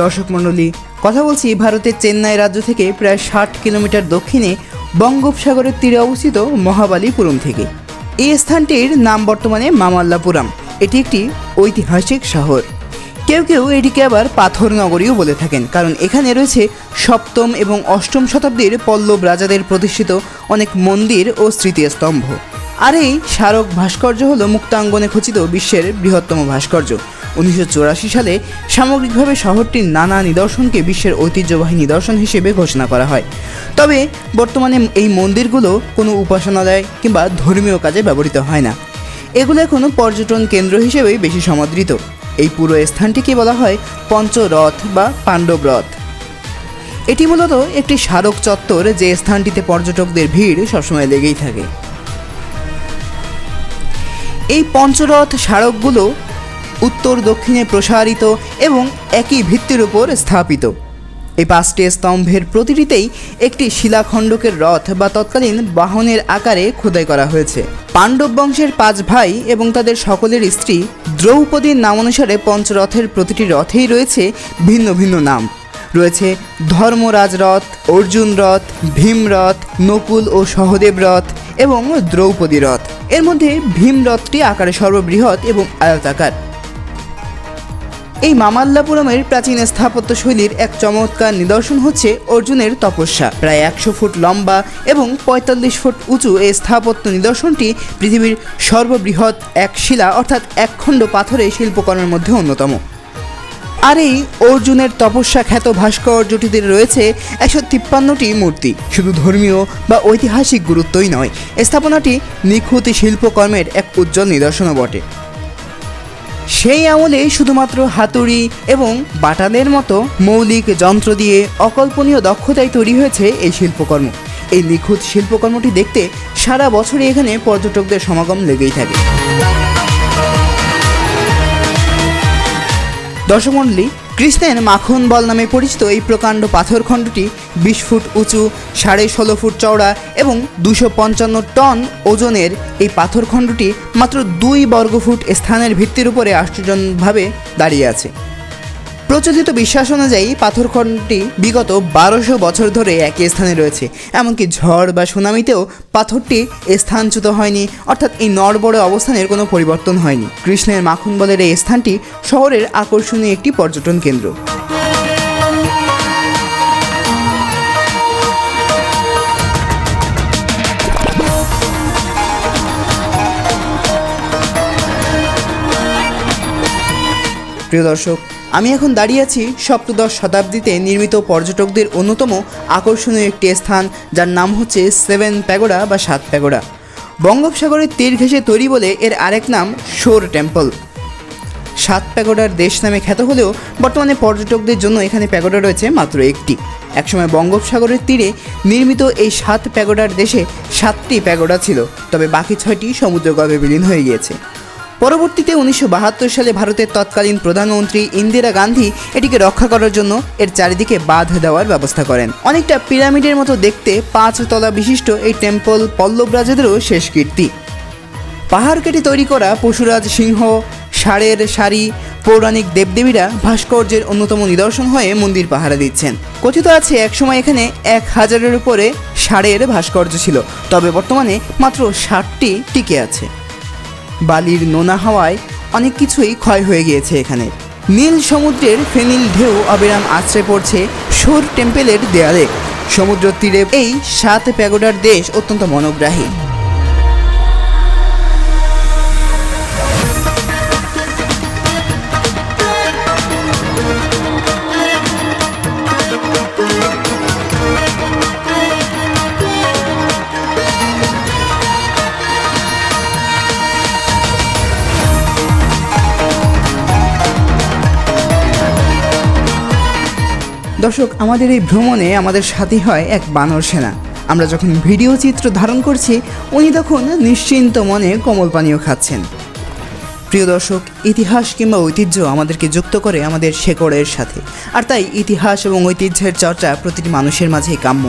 দর্শক মণ্ডলী, কথা বলছি ভারতের চেন্নাই রাজ্য থেকে প্রায় ষাট কিলোমিটার দক্ষিণে বঙ্গোপসাগরের তীরে অবস্থিত মহাবালিপুরম থেকে। এই স্থানটির নাম বর্তমানে মামাল্লাপুরম। এটি একটি ঐতিহাসিক শহর। কেউ কেউ এটিকে আবার পাথর নগরীও বলে থাকেন, কারণ এখানে রয়েছে সপ্তম এবং অষ্টম শতাব্দীর পল্লব রাজাদের প্রতিষ্ঠিত অনেক মন্দির ও স্মৃতিস্তম্ভ। আর এই স্মারক ভাস্কর্য হলো মুক্তাঙ্গনে খচিত বিশ্বের বৃহত্তম ভাস্কর্য। উনিশশো চুরাশি সালে সামগ্রিকভাবে শহরটির নানা নিদর্শনকে বিশ্বের ঐতিহ্যবাহী নিদর্শন হিসেবে ঘোষণা করা হয়। তবে বর্তমানে এই মন্দিরগুলো কোনো উপাসনালয় কিংবা ধর্মীয় কাজে ব্যবহৃত হয় না। এগুলো এখনও পর্যটন কেন্দ্র হিসেবেই বেশি সমাদৃত এই পুরো স্থানটিকে বলা হয় পঞ্চরথ বা পাণ্ডব রথ এটি মূলত একটি স্মারক চত্বর যে স্থানটিতে পর্যটকদের ভিড় সবসময় লেগেই থাকে। এই পঞ্চরথ স্মারকগুলো উত্তর দক্ষিণে প্রসারিত এবং একই ভিত্তির উপর স্থাপিত। এই পাঁচটি স্তম্ভের প্রতিটিতেই একটি শিলাখণ্ডকের রথ বা তৎকালীন বাহনের আকারে খোদাই করা হয়েছে। পাণ্ডব বংশের পাঁচ ভাই এবং তাদের সকলের স্ত্রী দ্রৌপদীর নামানুসারে পঞ্চরথের প্রতিটি রথেই রয়েছে ভিন্ন ভিন্ন নাম। রয়েছে ধর্মরাজ রথ, অর্জুন রথ ভীমরথ নকুল ও সহদেব রথ এবং দ্রৌপদী রথ। এর মধ্যে ভীম রথটি আকারে সর্ববৃহৎ এবং আয়তাকার। এই মামাল্লাপুরমের প্রাচীন স্থাপত্য শৈলীর এক চমৎকার নিদর্শন হচ্ছে অর্জুনের তপস্যা। প্রায় একশো ফুট লম্বা এবং পঁয়তাল্লিশ ফুট উঁচু এই স্থাপত্য নিদর্শনটি পৃথিবীর সর্ববৃহৎ এক শিলা অর্থাৎ একখণ্ড পাথরে শিল্পকর্মের মধ্যে অন্যতম। আর এই অর্জুনের তপস্যা খ্যাত ভাস্কর্যটিতে রয়েছে একশো তিপ্পান্নটি মূর্তি। শুধু ধর্মীয় বা ঐতিহাসিক গুরুত্বই নয় স্থাপনাটি নিখুঁত শিল্পকর্মের এক উজ্জ্বল নিদর্শনও বটে। সেই আমলে শুধুমাত্র হাতুড়ি এবং বাটানের মতো মৌলিক যন্ত্র দিয়ে অকল্পনীয় দক্ষতায় তৈরি হয়েছে এই শিল্পকর্ম। এই নিখুঁত শিল্পকর্মটি দেখতে সারা বছরই এখানে পর্যটকদের সমাগম লেগেই থাকে। দর্শক মণ্ডলী কৃষ্ণের মাখন বল নামে পরিচিত এই প্রকাণ্ড পাথরখণ্ডটি বিশ ফুট উঁচু, সাড়ে ষোলো ফুট চওড়া এবং দুশো পঞ্চান্ন টন ওজনের এই পাথরখণ্ডটি মাত্র দুই বর্গফুট স্থানের ভিত্তির উপরে আশ্চর্যভাবে দাঁড়িয়ে আছে। প্রচলিত বিশ্বাস অনুযায়ী পাথরখণ্ডটি বিগত বারোশো বছর ধরে একই স্থানে রয়েছে। এমনকি ঝড় বা সুনামিতেও পাথরটি স্থানচ্যুত হয়নি, অর্থাৎ এই নড়বড়ে অবস্থানের কোনো পরিবর্তন হয়নি। কৃষ্ণের মাখন বলের এই স্থানটি শহরের আকর্ষণীয় একটি পর্যটন কেন্দ্র। প্রিয় দর্শক আমি এখন দাঁড়িয়ে আছি সপ্তদশ শতাব্দীতে নির্মিত পর্যটকদের অন্যতম আকর্ষণীয় একটি স্থান, যার নাম হচ্ছে সেভেন প্যাগোডা বা সাত প্যাগোডা। বঙ্গোপসাগরের তীর ঘেঁষে তৈরি বলে এর আরেক নাম শোর টেম্পল। সাত প্যাগোডার দেশ নামে খ্যাত হলেও বর্তমানে পর্যটকদের জন্য এখানে প্যাগোডা রয়েছে মাত্র একটি। একসময় বঙ্গোপসাগরের তীরে নির্মিত এই সাত প্যাগোডার দেশে সাতটি প্যাগোডা ছিল, তবে বাকি ছয়টি সমুদ্রগর্ভে বিলীন হয়ে গিয়েছে। পরবর্তীতে উনিশশো বাহাত্তর সালে ভারতের তৎকালীন প্রধানমন্ত্রী ইন্দিরা গান্ধী এটিকে রক্ষা করার জন্য এর চারিদিকে বাঁধ দেওয়ার ব্যবস্থা করেন। অনেকটা পিরামিডের মতো দেখতে পাঁচ তলা বিশিষ্ট এই টেম্পল পল্লব রাজাদেরও শেষ কীর্তি। পাহাড় কেটে তৈরি করা পশুরাজ সিংহ, ষাঁড়ের শাড়ি পৌরাণিক দেবদেবীরা ভাস্কর্যের অন্যতম নিদর্শন হয়ে মন্দির পাহারা দিচ্ছেন। কথিত আছে, একসময় এখানে এক হাজারের উপরে ষাঁড়ের ভাস্কর্য ছিল, তবে বর্তমানে মাত্র ষাটটি টিকে আছে। বালির নোনা হাওয়ায় অনেক কিছুই ক্ষয় হয়ে গিয়েছে এখানে। নীল সমুদ্রের ফেনিল ঢেউ অবিরাম আশ্রয় পড়ছে সোর টেম্পেলের দেয়ালে। সমুদ্র তীরে এই সাত প্যাগোডার দেশ অত্যন্ত মনোগ্রাহী। দর্শক, আমাদের এই ভ্রমণে আমাদের সাথী হয় এক বানর সেনা। আমরা যখন ভিডিও চিত্র ধারণ করছি, উনি তখন নিশ্চিন্ত মনে কমল পানীয় খাচ্ছেন। প্রিয় দর্শক, ইতিহাস কিংবা ঐতিহ্য আমাদেরকে যুক্ত করে আমাদের শেকড়ের সাথে। আর তাই ইতিহাস এবং ঐতিহ্যের চর্চা প্রতিটি মানুষের মাঝেই কাম্য।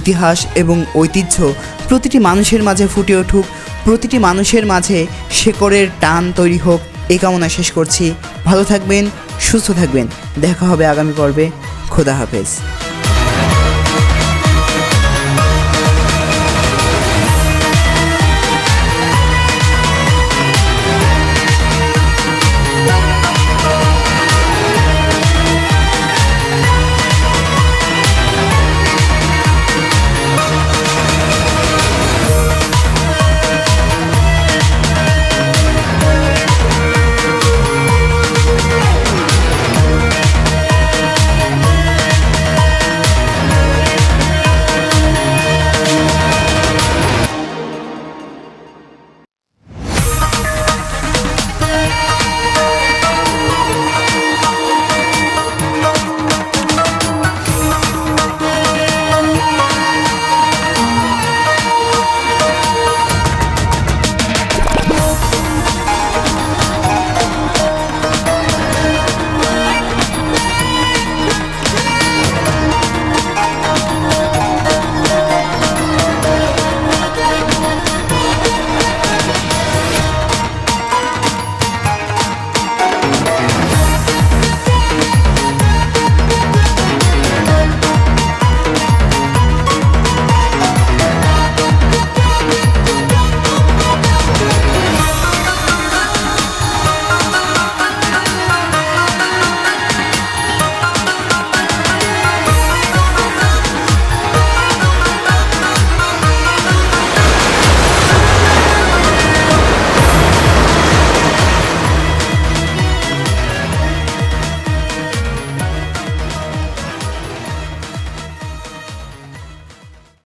ইতিহাস এবং ঐতিহ্য প্রতিটি মানুষের মাঝে ফুটে উঠুক, প্রতিটি মানুষের মাঝে শেকড়ের টান তৈরি হোক এই কামনা শেষ করছি। ভালো থাকবেন সুস্থ থাকবেন। দেখা হবে আগামী পর্বে। খোদা হাফেজ।